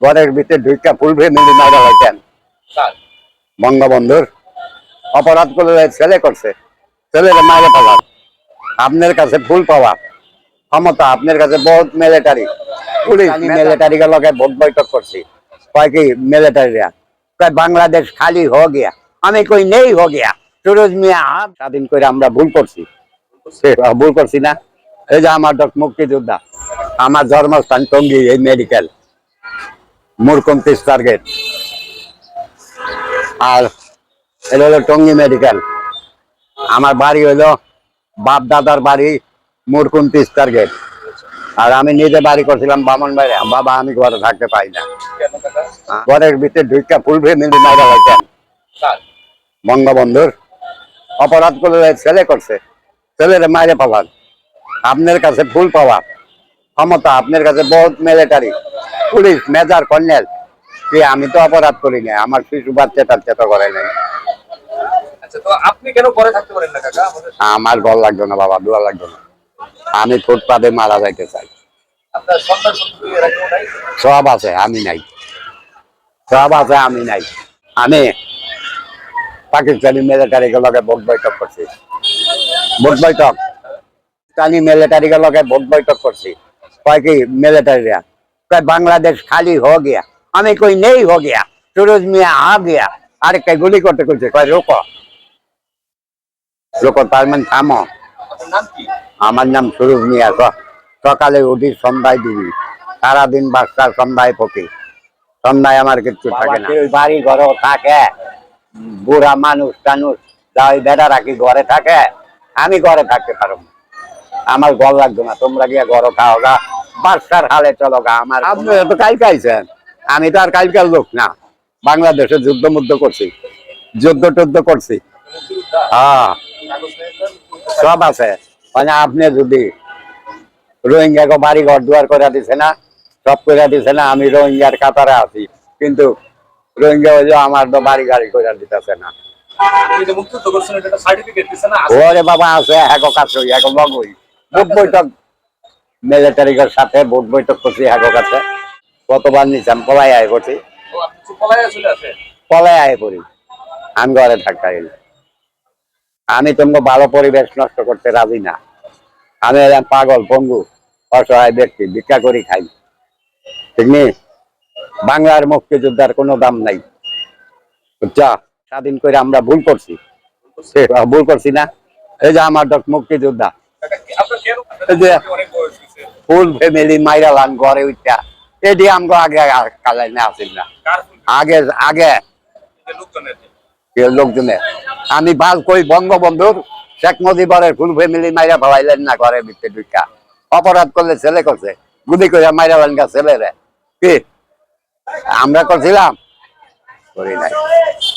ঘরের ভিতরে দুইটা ফুল ফ্যামিলি মারা হইতেন বঙ্গবন্ধুর। অপরাধ করলে ছেলে করছে। ছেলের মায়ের পাওয়া আপনার কাছে ফুল পাওয়া। ক্ষমতা আপনার কাছে বহুত মিলিটারি পুলিশ মিলিটারি লগে ভোট বৈঠক করছি। কয় কি মিলিটারিরা কয় বাংলাদেশ খালি হো গিয়া। আমি কই নেই হো গিয়া। সুরজ মিয়া স্বাধীন করে আমরা ভুল করছি। সে, ভুল করছি না। এই যে আমার মুক্তিযোদ্ধা। আমার জন্মস্থান টঙ্গি এই মেডিকেল তিস টার্গেট আর এটা হলো টঙ্গি মেডিকেল আমার বাড়ি হলো বাপ দাদার বাড়ি মুরকুম টার্গেট আর আমি নিজে বাড়ি করছিলাম বামন বাড়ি বাবা আমি ঘরে থাকতে পাই না। ঘরের ভিতরে ঢুকা ফুল ফ্যামিলি মাইরা হইতেন বঙ্গবন্ধুর। অপরাধ করলে ছেলে করছে। ছেলের মায়ের পাওয়ার আপনার কাছে ফুল পাওয়া। ক্ষমতা আপনার কাছে বহুত মিলিটারি পুলিশ মেজর কর্নেল যে আমি তো অপরাধ করি না আমার শিশু বাচ্চা টাচ্চা করে নাই। আচ্ছা আমার গল লাগতো না বাবা দোয়া লাগতো না। আমি ফুটপাতে মারা যাইতে চাই। সব আছে আমি নাই। সব আছে আমি নাই। আমি পাকিস্তানি মিলিটারি লগে ভোট বৈঠক করছি। ভোট বৈঠক। পাকিস্তানি মিলিটারি লগে ভোট বৈঠক করছি। কয় কি মিলিটারিরা বাংলাদেশ খালি হো গিয়া আমি কই নেই হো গিয়া সুরজ মিয়া আ গিয়া আরে কে গুলি করতে করছে কয় রোকো রোকো তার মানে থামো। আমার নাম সুরজ মিয়া সকালে উঠি সন্ধ্যায় দিবি সারাদিন বাচ্চা সন্ধ্যায় পকি সন্ধ্যায় আমার কিচ্ছু থাকে না। ওই বাড়ি ঘর থাকে বুড়া মানুষ টানুষ যা ওই বেড়া রাখি ঘরে থাকে আমি ঘরে থাকতে পারো না। আমার ঘর লাগতো না তোমরা গিয়ে ঘর খাও বাচ্চার হালে চলো গা আমার আপনি তো কালকে আইছেন। আমি তো আর কালকার লোক না। বাংলাদেশে যুদ্ধ মুদ্ধ করছি। যুদ্ধ টুদ্ধ করছি। হ্যাঁ। সব আছে। মানে আপনি যদি রোহিঙ্গাকে বাড়ি ঘর দুয়ার করে দিছে না সব করে দিছে না আমি রোহিঙ্গার কাতারে আছি। কিন্তু রোহিঙ্গা হইলে আমার তো বাড়ি গাড়ি করে দিতেছে না। ওরে বাবা আছে এক কাছে এক লগই বৈঠক মিলিটারির সাথে ভোট বৈঠক করছি এক কাছে। কতবার নিচ্ছাম পলাই আয় করছি। পলাই আয় পড়ি আমি ঘরে গেলে আমি তোমাকে ভালো পরিবেশ নষ্ট করতে রাজি না। আমি এরকম পাগল পঙ্গু অসহায় ব্যক্তি ভিক্ষা করি খাই। ঠিক নেই? বাংলার মুক্তিযোদ্ধার কোনো দাম নাই। যা স্বাধীন করে আমরা ভুল করছি। সে, ভুল করছি না। এই যে আমার মুক্তিযোদ্ধা। ফুল ফ্যামিলি মাইরা লান ঘরে উঠা এটি আমগো আগে কালাই না আসিল না। আগে আগে। লোকজনের আমি ভালো কই বঙ্গবন্ধুর? শেখ মুজিবরের ফুল ফ্যামিলি মাইরা ফেলাইলেন না ঘরের ভিতরে ঢুকা অপরাধ করলে ছেলে করছে। গুলি করে মাইরা লান গা ছেলেরে। কি? আমরা করছিলাম? করি নাই।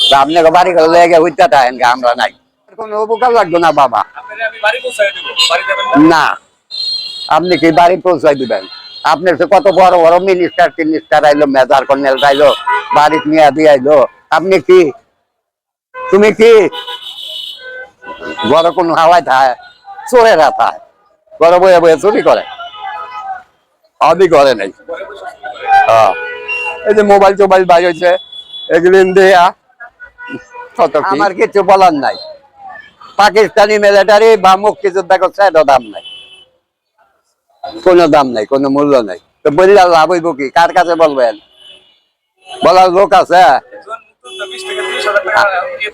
তা আপনি বাড়ি করে লেগে উঠতে থাকেন গা, আমরা নাই। কোনো উপকার লাগতো না বাবা। না। আপনি কি বাড়ি পৌঁছাই দিবেন? আপনার তো কত বড় বড় মিনিস্টার টিনিস্টার আইলো, মেজার কর্নেল আইলো বাড়ি নিয়ে আইলো। আপনি কি, তুমি কি বড় কোন হাওয়ায় থাকে চোরেরা থাকে বড় বয়ে বয়ে চুরি করে? আমি করে নাই। হ্যাঁ। এই যে মোবাইল টোবাইল বাই হয়েছে, এগুলি দেয়া আমার কিছু বলার নাই। পাকিস্তানি মিলিটারি বা মুক্তিযোদ্ধা করছে, এত দাম নাই। কোনো দাম নাই, কোনো মূল্য নাই। তো বললে লাভ হইব কি? কার কাছে বলবেন? বলার লোক আছে। একজন মুক্তিযোদ্ধা 20 থেকে 30 হাজার টাকা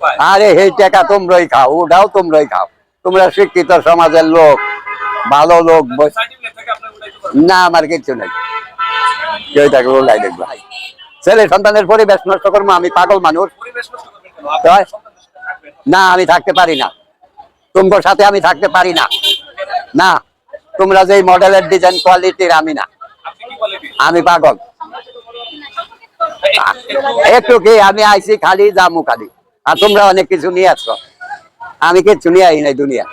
পায়। আরে এই টাকা তোমরাই খাও, ওটাও তোমরাই খাও। তোমরা শিক্ষিত সমাজের লোক, ভালো লোক। না, আমার কিছু নাই। কেউ তাকে ওলাই দেখব। ছেলে সন্তানের পরিবেশ নষ্ট করব, আমি পাগল মানুষ। না, আমি থাকতে পারি না। তোমার সাথে আমি থাকতে পারি না। না। তোমরা যে মডেলের ডিজাইন কোয়ালিটির আমি না? আমি পাগল। একটু- কি, আমি আইছি খালি জামু খালি। আর তোমরা অনেক কিছু নিয়ে আসছো আমি কিছু নিয়ে আই নাই দুনিয়া।